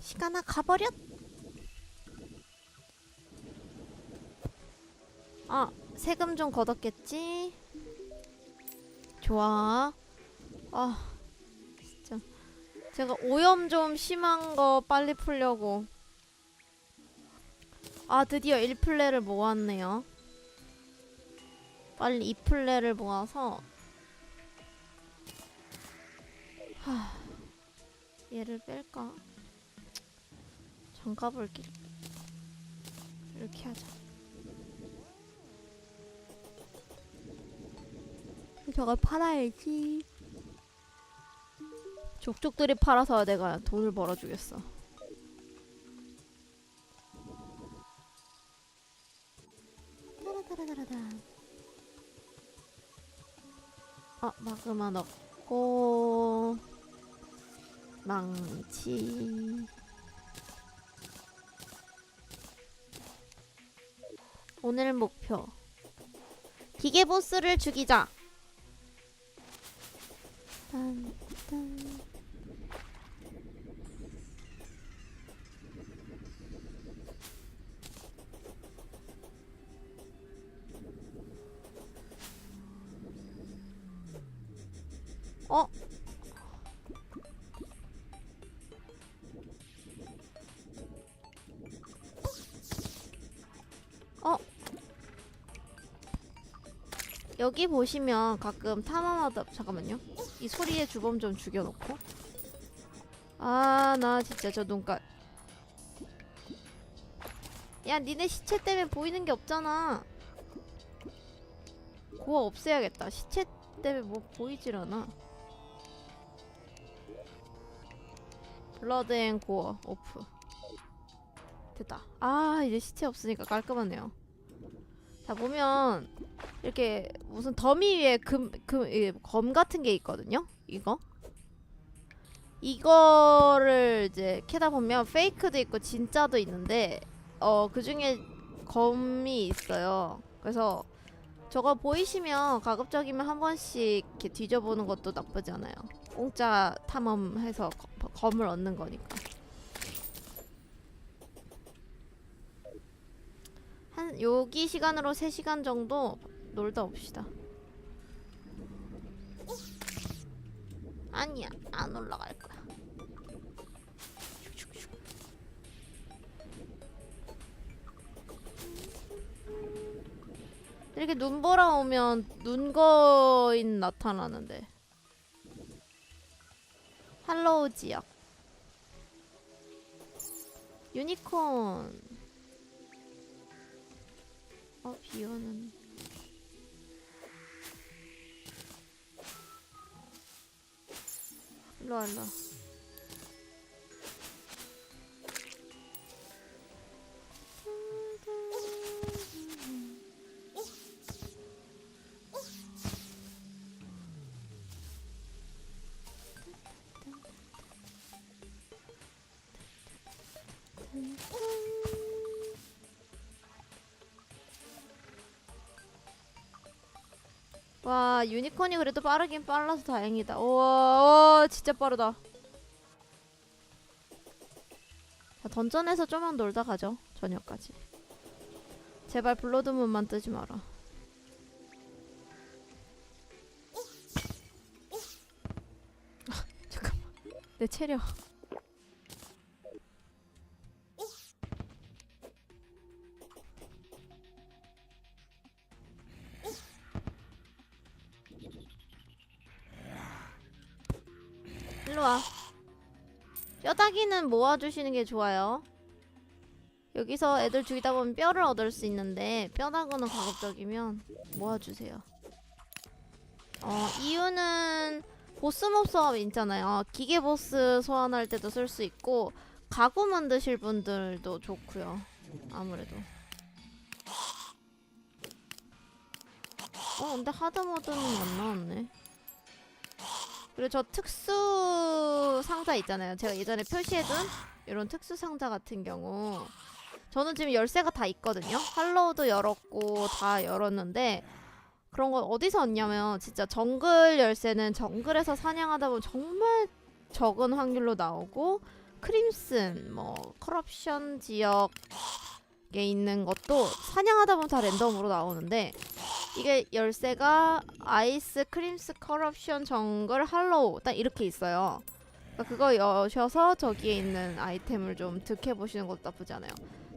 시간아 가버렸. 아 세금 좀 걷었겠지. 좋아. 아 진짜 제가 오염 좀 심한 거 빨리 풀려고. 아 드디어 1플레를 모았네요. 빨리 2플레를 모아서 하 얘를 뺄까? 장갑을 끼 이렇게 하자. 저걸 팔아야지. 족족들이 팔아서 내가 돈을 벌어주겠어. 따라따라따라다. 아 마그마 넣고 망치. 오늘 목표 기계 보스를 죽이자. 딴, 딴. 어? 어? 여기 보시면 가끔 탐험하다 잠깐만요. 이 소리의 주범 좀 죽여놓고. 아, 나 진짜 저 눈깔. 야, 니네 시체 때문에 보이는 게 없잖아. 고어 없애야겠다. 시체 때문에 뭐 보이질 않아. 블러드 앤 고어 오프. 됐다. 아, 이제 시체 없으니까 깔끔하네요. 자, 보면 이렇게 무슨 더미 위에 금, 금, 이검 같은 게 있거든요? 이거? 이거를 이제 캐다 보면 페이크도 있고 진짜도 있는데 어, 그 중에 검이 있어요. 그래서 저거 보이시면 가급적이면 한 번씩 이렇게 뒤져보는 것도 나쁘지 않아요. 공짜 탐험해서 거- 검을 얻는 거니까. 한 여기 시간으로 3시간 정도 놀다 옵시다. 아니야, 안 올라갈 거야. 이렇게 눈보라 오면 눈거인 나타나는데. 할로우 지역. 유니콘. 어, 비 오는. 일로 와, 일로 와. 와 유니콘이 그래도 빠르긴 빨라서 다행이다. 우와, 와 진짜 빠르다. 자, 던전에서 좀만 놀다 가죠. 저녁까지. 제발 블러드문만 뜨지 마라. 아, 잠깐만. 내 체력. 일로 와. 뼈다귀는 모아주시는 게 좋아요. 여기서 애들 죽이다 보면 뼈를 얻을 수 있는데 뼈다귀는 가급적이면 모아주세요. 어, 이유는 보스몹 소환 있잖아요. 기계 보스 소환할 때도 쓸 수 있고 가구 만드실 분들도 좋고요. 아무래도. 어, 근데 하드 모드는 안 나왔네. 그리고 저 특수 상자 있잖아요. 제가 예전에 표시해둔 이런 특수 상자 같은 경우 저는 지금 열쇠가 다 있거든요. 할로우도 열었고 다 열었는데 그런 건 어디서 얻냐면 진짜 정글 열쇠는 정글에서 사냥하다 보면 정말 적은 확률로 나오고 크림슨, 뭐 커럽션 지역에 있는 것도 사냥하다 보면 다 랜덤으로 나오는데 이게 열쇠가 아이스 크림스 커럽션 정글 할로우 딱 이렇게 있어요. 그러니까 그거 여셔서 저기에 있는 아이템을 좀 득해 보시는 것도 나쁘지 않아요.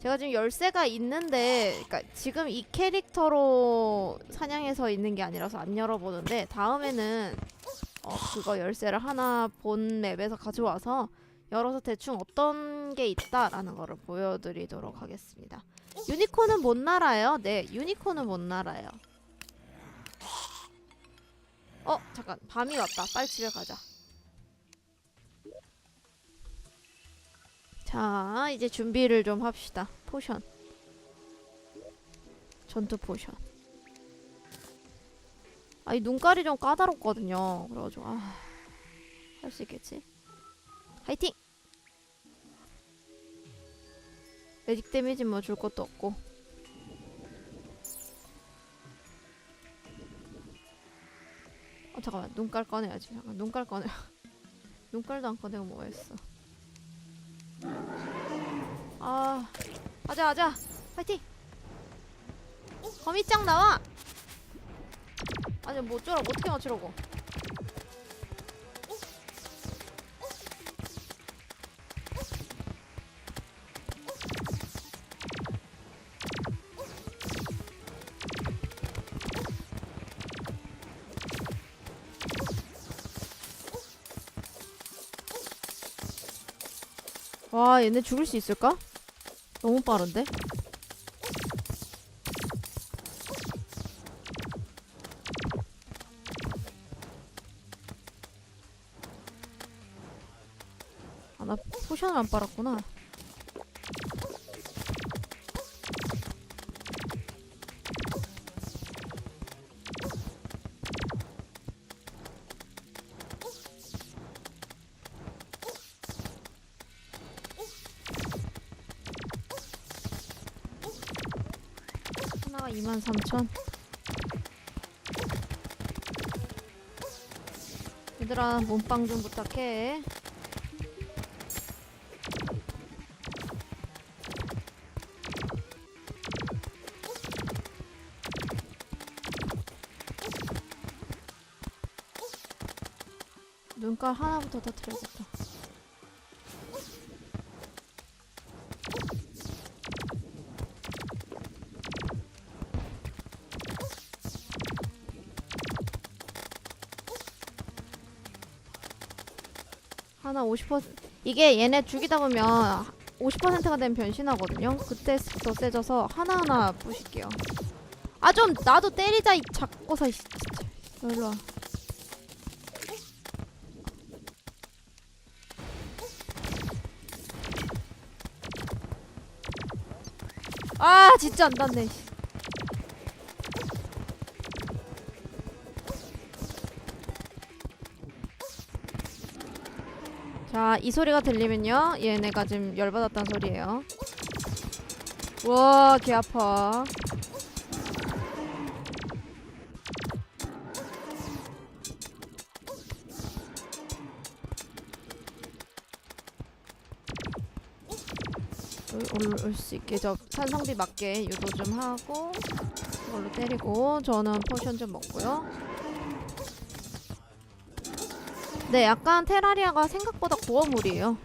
제가 지금 열쇠가 있는데, 그러니까 지금 이 캐릭터로 사냥해서 있는 게 아니라서 안 열어보는데 다음에는 어, 그거 열쇠를 하나 본 맵에서 가져와서 열어서 대충 어떤 게 있다라는 거를 보여드리도록 하겠습니다. 유니콘은 못 날아요. 네, 유니콘은 못 날아요. 어, 잠깐. 밤이 왔다. 빨리 집에 가자. 자, 이제 준비를 좀 합시다. 포션. 전투 포션. 아, 이 눈깔이 좀 까다롭거든요. 그래가지고, 아, 할 수 있겠지? 화이팅! 매직 데미지 뭐 줄 것도 없고. 어, 잠깐만. 눈깔 꺼내야지. 잠깐, 눈깔 꺼내. 눈깔도 안 꺼내고 뭐 했어. 아, 가자, 가자. 화이팅! 거미짱 나와! 아니, 뭐 어쩌라고. 어떻게 맞추라고. 와, 얘네 죽을 수 있을까? 너무 빠른데? 아, 나 포션을 안 빨았구나. 하나가 23,000. 얘들아, 몸빵 좀 부탁해. 눈깔 하나부터 터뜨려야겠다. 하나 50% 이게 얘네 죽이다 보면 50%가 되면 변신하거든요. 그때 더 세져서 하나하나 부실게요. 아 좀 나도 때리자 이 씨, 진짜. 너 일로 와. 아 진짜 안 닿네. 자, 이 소리가 들리면요. 얘네가 지금 열받았다는 소리예요. 와, 개 아파. 올수 있게 저 산성비 맞게 유도 좀 하고 이걸로 때리고 저는 포션 좀 먹고요. 네, 약간 테라리아가 생각보다 고어물이에요.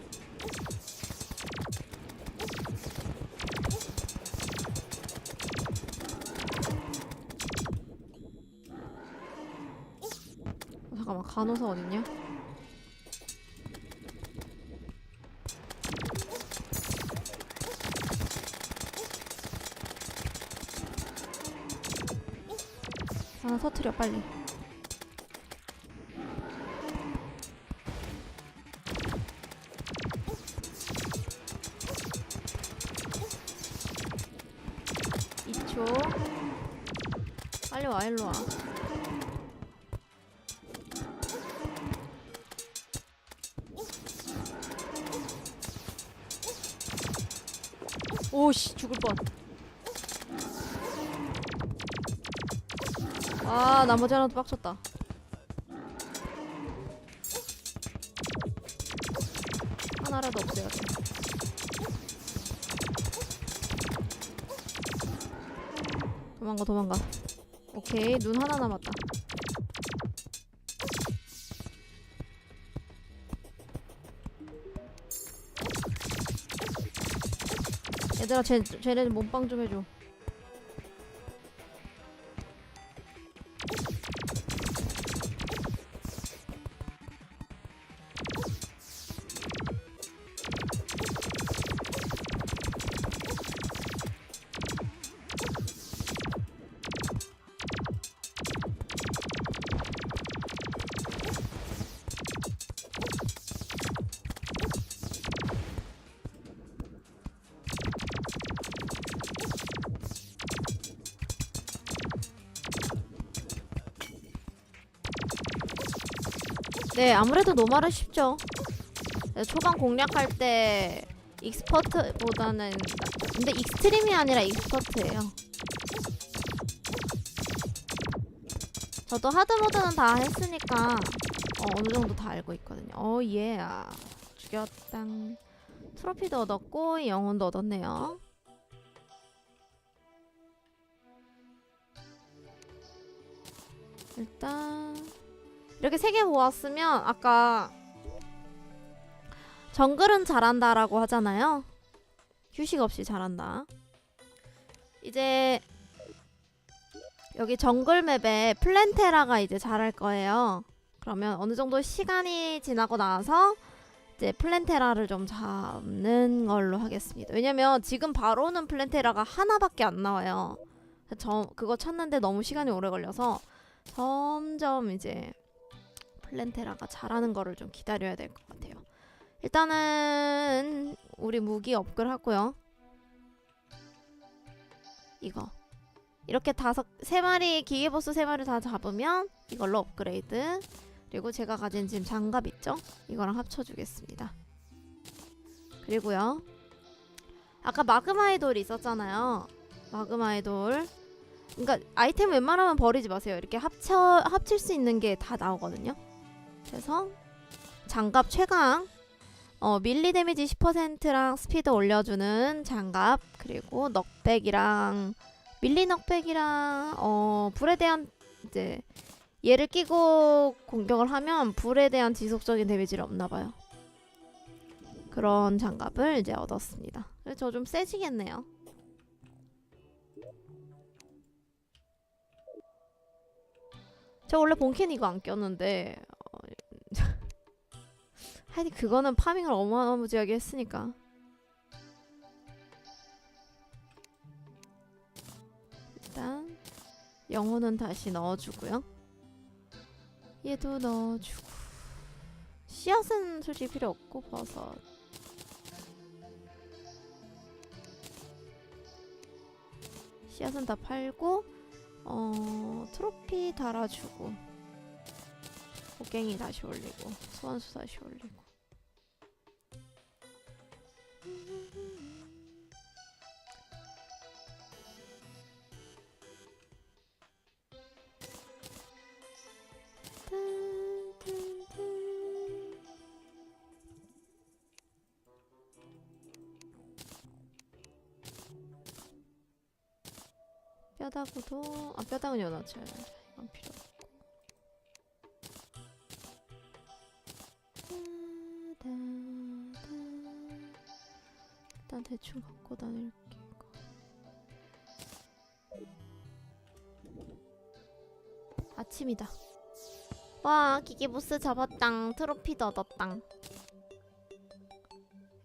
어, 잠깐만, 간호사 어딨냐? 하나 터트려, 빨리. 일로 와 오씨 죽을 뻔. 아 나머지 하나도 빡쳤다. 하나라도 없애야 돼. 도망가 도망가. 오케이 눈 하나 남았다. 얘들아 쟤 쟤네 몸빵 좀 해줘. 네, 아무래도 노말은 쉽죠. 네, 초반 공략할 때 익스퍼트보다는. 근데 익스트림이 아니라 익스퍼트예요. 저도 하드 모드는 다 했으니까 어, 어느 정도 다 알고 있거든요. 어, 예. 아, 죽였당. 트로피도 얻었고 영혼도 얻었네요. 일단 이렇게 세 개 모았으면 아까 정글은 잘한다라고 하잖아요. 휴식 없이 잘한다. 이제 여기 정글 맵에 플랜테라가 이제 잘할 거예요. 그러면 어느 정도 시간이 지나고 나서 이제 플랜테라를 좀 잡는 걸로 하겠습니다. 왜냐면 지금 바로는 플랜테라가 하나밖에 안 나와요. 저 그거 찾는데 너무 시간이 오래 걸려서 점점 이제 플랜테라가 잘하는 거를 좀 기다려야 될 것 같아요. 일단은 우리 무기 업글 하고요. 이거 이렇게 다섯 세 마리 기계보스 세 마리 다 잡으면 이걸로 업그레이드. 그리고 제가 가진 지금 장갑 있죠? 이거랑 합쳐주겠습니다. 그리고요. 아까 마그마 아이돌 있었잖아요. 마그마 아이돌. 그러니까 아이템 웬만하면 버리지 마세요. 이렇게 합쳐 합칠 수 있는 게 다 나오거든요. 그래서 장갑 최강 어, 밀리 데미지 10%랑 스피드 올려주는 장갑 그리고 넉백이랑 밀리 넉백이랑 어, 불에 대한 이제 얘를 끼고 공격을 하면 불에 대한 지속적인 데미지를 없나봐요. 그런 장갑을 이제 얻었습니다. 저 좀 세지겠네요. 저 원래 본캔 이거 안 꼈는데 어, 하여튼 그거는 파밍을 어마어마하게 했으니까. 일단 영혼은 다시 넣어주고요. 얘도 넣어주고. 씨앗은 솔직히 필요 없고 버섯. 씨앗은 다 팔고 어 트로피 달아주고 곡괭이 다시 올리고 소환수 다시 올리고. 뼈다구도 아 뼈다구는 연어쳐 대충 갖고 다닐게 아침이다. 와 기계보스 잡았당. 트로피도 얻었당.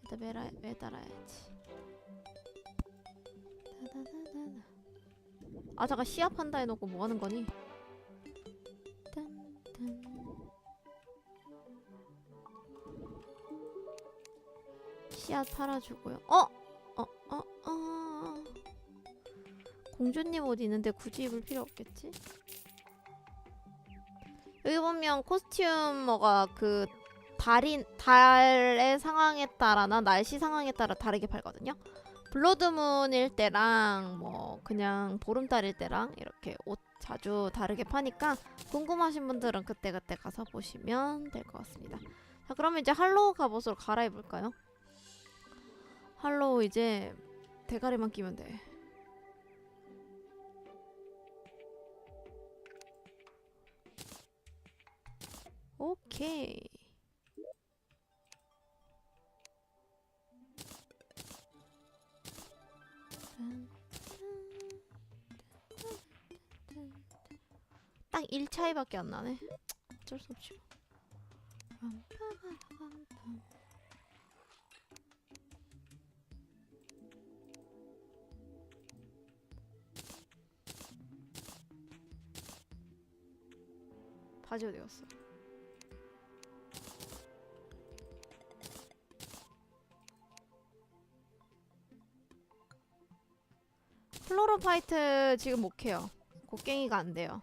일단 매라, 매달아야지. 아 잠깐 판다 해놓고 뭐 하는 거니? 씨앗 팔아주고요. 어? 공주님 옷 있는데 굳이 입을 필요 없겠지? 여기 보면 코스튬머가 그 달인 달의 상황에 따라나 날씨 상황에 따라 다르게 팔거든요. 블러드문일 때랑 뭐 그냥 보름달일 때랑 이렇게 옷 자주 다르게 파니까 궁금하신 분들은 그때그때 가서 보시면 될 것 같습니다. 자 그러면 이제 할로우 갑옷으로 갈아입을까요? 할로우 이제 대가리만 끼면 돼. 오케이. 딱 1차이밖에 안 나네. 어쩔 수 없지. 뭐. 갔어? 플로로파이트 지금 못 해요. 곡괭이가 안 돼요.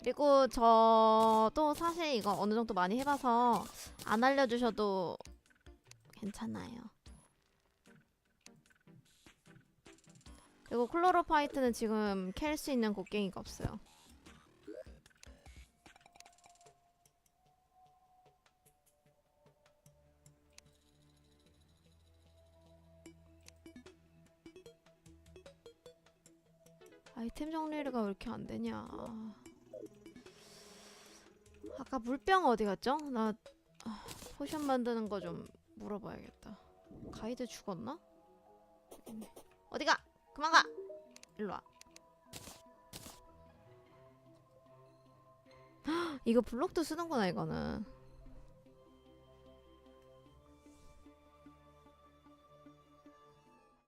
그리고 저도 사실 이거 어느 정도 많이 해봐서 안 알려주셔도 괜찮아요. 그리고 클로로파이트는 지금 캘 수 있는 곡괭이가 없어요. 아이템 정리가 왜 이렇게 안 되냐. 아까 물병 어디 갔죠? 나 아, 포션 만드는 거 좀 물어봐야겠다. 가이드 죽었나? 여기네. 어디 가? 그만 가. 일로 와. 헉, 이거 블록도 쓰는구나 이거는.